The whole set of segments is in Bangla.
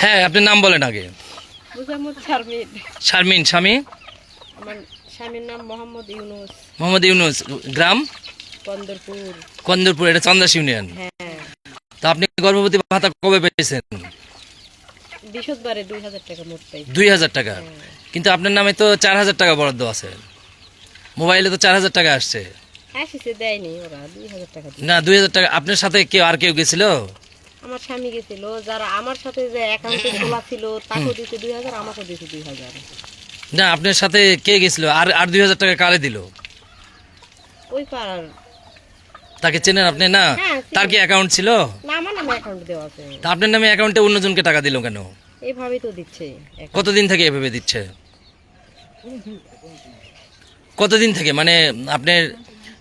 হ্যাঁ আপনার নাম বলেন আগে। শারমিন। স্বামী? আমার স্বামীর নাম মোহাম্মদ ইউনুস। মোহাম্মদ ইউনুস গ্রাম? কন্দরপুর। কন্দরপুর এটা চন্দাস ইউনিয়ন। হ্যাঁ। তো আপনি গর্ভবতী ভাতা কবে পেয়েছেন? বৃহস্পতিবারে দুই হাজার টাকা মোট পাই। দুই হাজার টাকা। কিন্তু আপনার নামে তো চার হাজার টাকা বরাদ্দ আছে। মোবাইলে তো চার হাজার টাকা আসছে। দেয়নি ওরা দুই হাজার টাকা না দুই হাজার টাকা। আপনার সাথে কেউ আর কেউ গেছিল? আমার স্বামী গেছিল যারা আমার সাথে যে অ্যাকাউন্টে খোলা ছিল তাকেও দিতে দুই হাজার আমাকেও দিতে দুই হাজার। না আপনার সাথে কে গেছিল? আর আর দুই হাজার টাকা কারে দিল? ওই পাড়ার। তাকে চেনেন আপনি? না হ্যাঁ, তার কি অ্যাকাউন্ট ছিল? না আমার নামে অ্যাকাউন্ট দেওয়া আছে। তা আপনার নামে অ্যাকাউন্টে অন্যজনকে টাকা দিল কেন? এইভাবেই তো দিচ্ছে। কতদিন থেকে এভাবে দিচ্ছে? কতদিন থেকে? মানে আপনার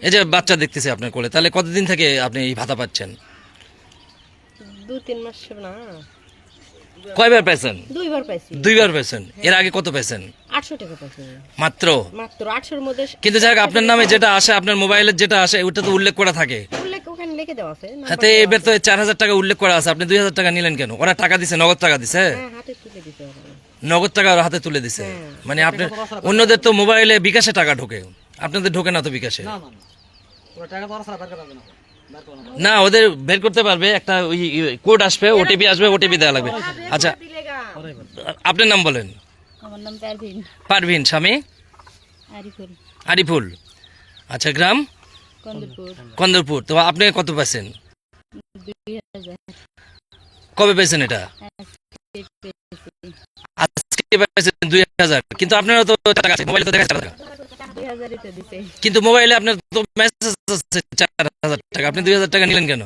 এই যে বাচ্চা দেখতেছে আপনার কোলে তাহলে কতদিন থেকে আপনি এই ভাতা পাচ্ছেন? দু তিন মাস না। কয়বার দুইবার পাইছি। দুইবার এর আগে কত পেয়েছেন আটশো টাকা পাইছি। মাত্র? মাত্র আটশোর মধ্যে কিন্তু যাই হোক, আপনার নামে যেটা আসে আপনার মোবাইলের যেটা আসে ওটা তো উল্লেখ করা থাকে। উল্লেখ ওখানে লিখে দেওয়া আছে। হাতে এবার তো চার হাজার টাকা উল্লেখ করা আছে। আপনি দুই হাজার টাকা নিলেন কেন? ওরা টাকা দিছে নগদ টাকা দিছে? হ্যাঁ হাতে তুলে দিতে নগদ টাকা ওরা হাতে তুলে দিছে। হ্যাঁ। মানে আপনার অন্যদের তো মোবাইলে বিকাশে টাকা ঢোকে। আপনাদের ঢোকে না তো বিকাশে। না। ওদের বের করতে পারবে একটা ওই কোড আসবে ওটিপি আসবে ওটিপি দেওয়া লাগবে। আচ্ছা আপনার নাম বলেন? আমার নাম পারভিন। পারভিন স্বামী? আরিফুল। আরিফুল। আচ্ছা গ্রাম? কন্দরপুর। কন্দরপুর। তো আপনি কত হাজার। কবে পেয়েছেন এটা? আজকে পেয়েছেন দুই হাজার। কিন্তু আপনারও তো টাকা আছে মোবাইলে তো দেখা যাচ্ছে টাকা। কিন্তু মোবাইলে আপনার তো মেসেজ আছে চার হাজার টাকা আপনি দুই হাজার টাকা নিলেন কেন।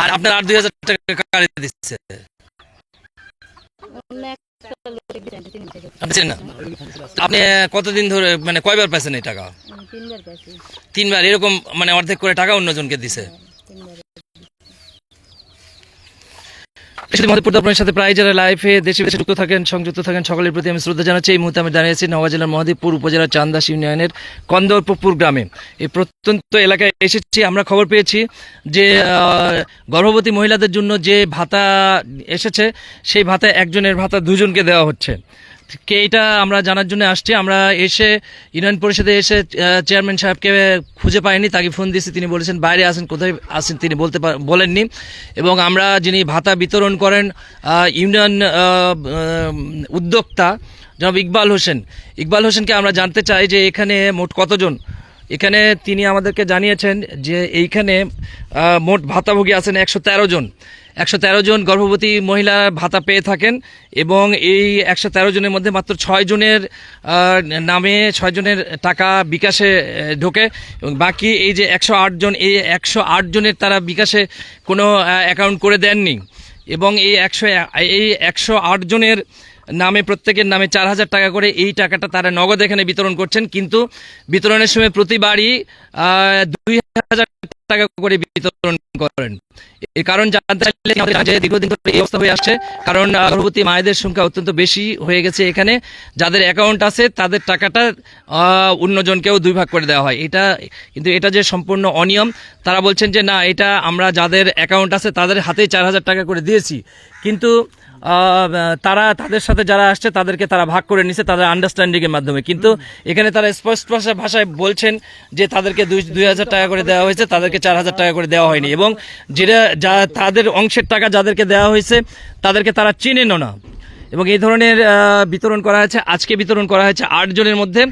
আর আপনার আর দুই হাজার টাকা কারে দিচ্ছে। আপনি কতদিন ধরে মানে কয়বার পাইছেন এই টাকা তিনবার তিনবার এরকম মানে অর্ধেক করে টাকা অন্যজনকে দিছে তিনবার মধ্যে আপনার সাথে প্রায় যারা লাইফে দেশে দেশে যুক্ত থাকেন, সংযুক্ত থাকেন, সকলের প্রতি আমি শ্রদ্ধা জানাচ্ছি। এই মুহূর্তে আমি দাঁড়িয়েছি নওগাঁ জেলার মহাদেবপুর উপজেলার চান্দাস ইউনিয়নের কন্দরপুর গ্রামে। এই প্রত্যন্ত এলাকায় এসেছি। আমরা খবর পেয়েছি যে গর্ভবতী মহিলাদের জন্য যে ভাতা এসেছে, সেই ভাতা একজনের ভাতা দুজনকে দেওয়া হচ্ছে। কে এটা আমরা জানার জন্য আসছি। আমরা এসে ইউনিয়ন পরিষদে এসে চেয়ারম্যান সাহেবকে খুঁজে পাইনি, তাকে ফোন দিয়েছি। তিনি বলেছেন, বাইরে আসেন, কোথায় আসেন? তিনি বলতে বলেননি। এবং আমরা যিনি ভাতা বিতরণ করেন ইউনিয়ন উদ্যোক্তা, জনাব ইকবাল হোসেন, ইকবাল হোসেনকে আমরা জানতে চাই যে এখানে মোট কতজন এখানে তিনি আমাদেরকে জানিয়েছেন যে এইখানে মোট ভাতাভোগী আছেন একশো তেরো জন। একশো তেরো জন গর্ভবতী মহিলা ভাতা পেয়ে থাকেন এবং এই একশো তেরো জনের মধ্যে মাত্র ছয় জনের নামে ছয় জনের টাকা বিকাশে ঢোকে এবং বাকি এই যে একশো আট জন, এই একশো আট জনের তারা বিকাশে কোনো অ্যাকাউন্ট করে দেননি। এবং এই একশো এই একশো আট জনের নামে, প্রত্যেকের নামে চার হাজার টাকা করে এই টাকাটা তারা নগদ এখানে বিতরণ করছেন। কিন্তু বিতরণের সময় প্রতিবারই দুই হাজার টাকা করে বিতরণ করেন। এর কারণ জানতে চাইলে জানা দীর্ঘদিন ধরে এই অবস্থা হয়ে আসছে। কারণ গর্ভবতী মায়েদের সংখ্যা অত্যন্ত বেশি হয়ে গেছে এখানে। যাদের অ্যাকাউন্ট আছে, তাদের টাকাটা অন্যজনকেও দুই ভাগ করে দেওয়া হয়। এটা, কিন্তু এটা যে সম্পূর্ণ অনিয়ম, তারা বলছেন যে না, এটা আমরা যাদের অ্যাকাউন্ট আছে, তাদের হাতেই চার হাজার টাকা করে দিয়েছি। কিন্তু তারা তাদের সাথে যারা আসছে, তাদেরকে তারা ভাগ করে নিছে তাদের আন্ডারস্ট্যান্ডিংয়ের মাধ্যমে। কিন্তু এখানে তারা স্পষ্ট ভাষায় বলছেন যে তাদেরকে দুই হাজার টাকা করে দেওয়া হয়েছে, তাদেরকে চার হাজার টাকা করে দেওয়া হয়নি। এবং যেটা যা তাদের অংশের টাকা যাদেরকে দেওয়া হয়েছে, তাদেরকে তারা চেনেনও না। এবং এই ধরনের বিতরণ করা হয়েছে, আজকে বিতরণ করা হয়েছে আট জনের মধ্যে,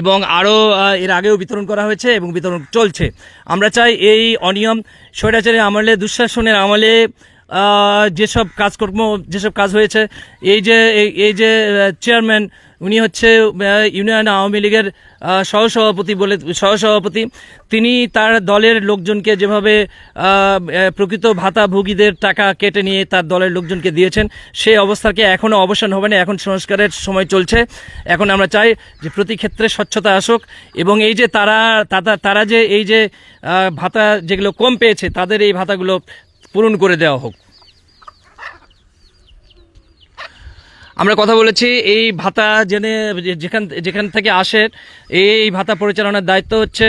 এবং আরও এর আগেও বিতরণ করা হয়েছে এবং বিতরণ চলছে। আমরা চাই এই অনিয়ম, স্বৈরাচারের আমলে, দুঃশাসনের আমলে যেসব কাজকর্ম, যেসব কাজ হয়েছে, এই যে, এই- যে চেয়ারম্যান উনি হচ্ছে ইউনিয়ন আওয়ামী লীগের সহসভাপতি বলে, সহসভাপতি। তিনি তার দলের লোকজনকে যেভাবে প্রকৃত ভাতাভোগীদের টাকা কেটে নিয়ে তার দলের লোকজনকে দিয়েছেন, সেই অবস্থাকে এখনও অবসান হবে না, এখন সংস্কারের সময় চলছে। এখন আমরা চাই যে প্রতি ক্ষেত্রে স্বচ্ছতা আসুক এবং এই যে তারা- তারা যে এই যে ভাতা যেগুলো কম পেয়েছে, তাদের এই ভাতাগুলো পূরণ করে দেওয়া হোক। আমরা কথা বলেছি, এই ভাতা জেনে, যেখান যেখান থেকে আসে, এই ভাতা পরিচালনার দায়িত্ব হচ্ছে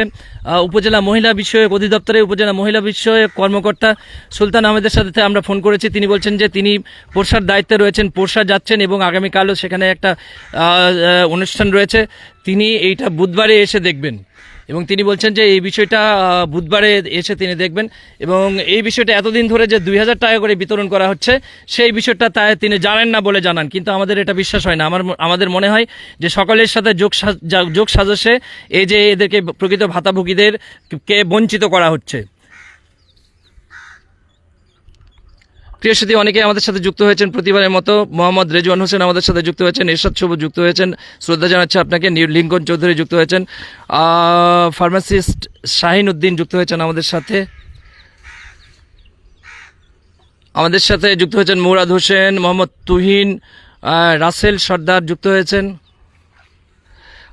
উপজেলা মহিলা বিষয়ক অধিদপ্তরে উপজেলা মহিলা বিষয়ক কর্মকর্তা সুলতান আহমেদের সাথে আমরা ফোন করেছি। তিনি বলছেন যে তিনি পোরশার দায়িত্বে রয়েছেন, পোরশা যাচ্ছেন এবং আগামীকালও সেখানে একটা অনুষ্ঠান রয়েছে। তিনি এইটা বুধবারে এসে দেখবেন। এবং তিনি বলছেন যে এই বিষয়টা বুধবারে এসে তিনি দেখবেন এবং এই বিষয়টা এতদিন ধরে যে দুই হাজার টাকা করে বিতরণ করা হচ্ছে, সেই বিষয়টা তাই তিনি জানেন না বলে জানান। কিন্তু আমাদের এটা বিশ্বাস হয় না। আমার আমাদের মনে হয় যে সকলের সাথে যোগ যোগ সাজসে এই যে এদেরকে প্রকৃত ভাতাভোগীদের কে বঞ্চিত করা হচ্ছে। প্রিয় সাথী অনেকে আমাদের সাথে যুক্ত হয়েছেন প্রতিবারের মতো। মোহাম্মদ রেজওয়ান হোসেন আমাদের সাথে যুক্ত হয়েছেন। এরশাদ সবুজ যুক্ত হয়েছেন। শ্রদ্ধা জানাচ্ছে আপনাকে। নিউ লিঙ্কন চৌধুরী যুক্ত হয়েছেন। ফার্মাসিস্ট শাহিন উদ্দিন যুক্ত হয়েছেন আমাদের সাথে। আমাদের সাথে যুক্ত হয়েছেন মুরাদ হোসেন, মোহাম্মদ তুহিন রাসেল সর্দার যুক্ত হয়েছেন।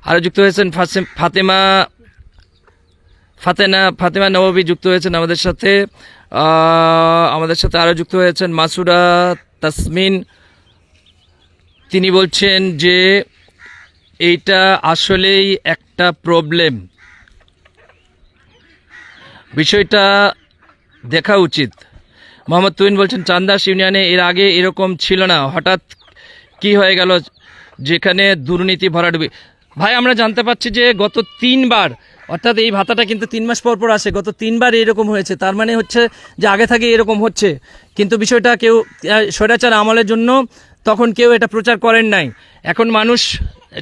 আরও যুক্ত হয়েছেন ফাতেমা ফাতেনা ফাতেমা নবাবী যুক্ত হয়েছেন আমাদের সাথে। আমাদের সাথে আরও যুক্ত হয়েছেন মাসুরা তাসমিন। তিনি বলছেন যে এইটা আসলেই একটা প্রবলেম বিষয়টা দেখা উচিত। মোহাম্মদ তুইন বলছেন, চান্দাস ইউনিয়নে এর আগে এরকম ছিল না। হঠাৎ কি হয়ে গেল? যেখানে দুর্নীতি ভরাডুবি। ভাই, আমরা জানতে পারছি যে গত তিনবার অর্থাৎ এই ভাতাটা কিন্তু তিন মাস পর পর আসে। গত তিনবার এরকম হয়েছে। তার মানে হচ্ছে যে আগে থেকে এরকম হচ্ছে। কিন্তু বিষয়টা কেউ স্বৈরাচার আমলের জন্য তখন কেউ এটা প্রচার করেন নাই। এখন মানুষ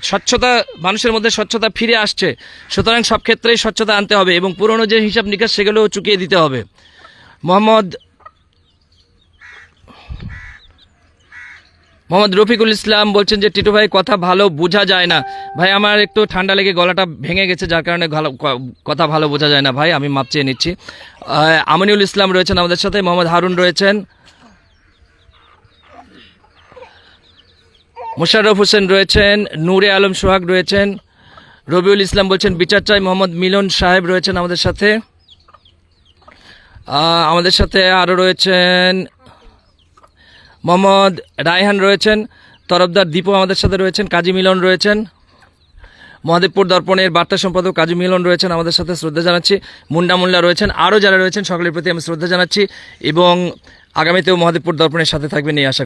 স্বচ্ছতা, মানুষের মধ্যে স্বচ্ছতা ফিরে আসছে। সুতরাং সব ক্ষেত্রেই স্বচ্ছতা আনতে হবে এবং পুরনো যে হিসাব নিকাশ, সেগুলোও চুকিয়ে দিতে হবে। মোহাম্মদ মোহাম্মদ রফিকুল ইসলাম বলছেন যে, টিটু ভাই, কথা ভালো বোঝা যায় না। ভাই, আমার একটু ঠান্ডা লেগে গলাটা ভেঙে গেছে, যার কারণে কথা ভালো বোঝা যায় না। ভাই, আমি মাপ চেয়ে নিচ্ছি। আমিনুল ইসলাম রয়েছেন আমাদের সাথে, মোহাম্মদ হারুন রয়েছেন। মোশাররফ হোসেন রয়েছেন, নূরে আলম সোহাগ রয়েছেন। রবিউল ইসলাম বলছেন, বিচার চাই। মোহাম্মদ মিলন সাহেব রয়েছেন আমাদের সাথে। আমাদের সাথে আরও রয়েছেন মোহাম্মদ রায়হান রয়েছেন, তরফদার দীপু আমাদের সাথে রয়েছেন, কাজী মিলন রয়েছেন, মহাদেবপুর দর্পণের বার্তা সম্পাদক কাজী মিলন রয়েছেন আমাদের সাথে, শ্রদ্ধা জানাচ্ছি, মুন্ডা মুন্ডা রয়েছেন, আরও যারা রয়েছেন সকলের প্রতি আমি শ্রদ্ধা জানাচ্ছি এবং আগামীতেও মহাদেবপুর দর্পণের সাথে থাকবেন এই আশা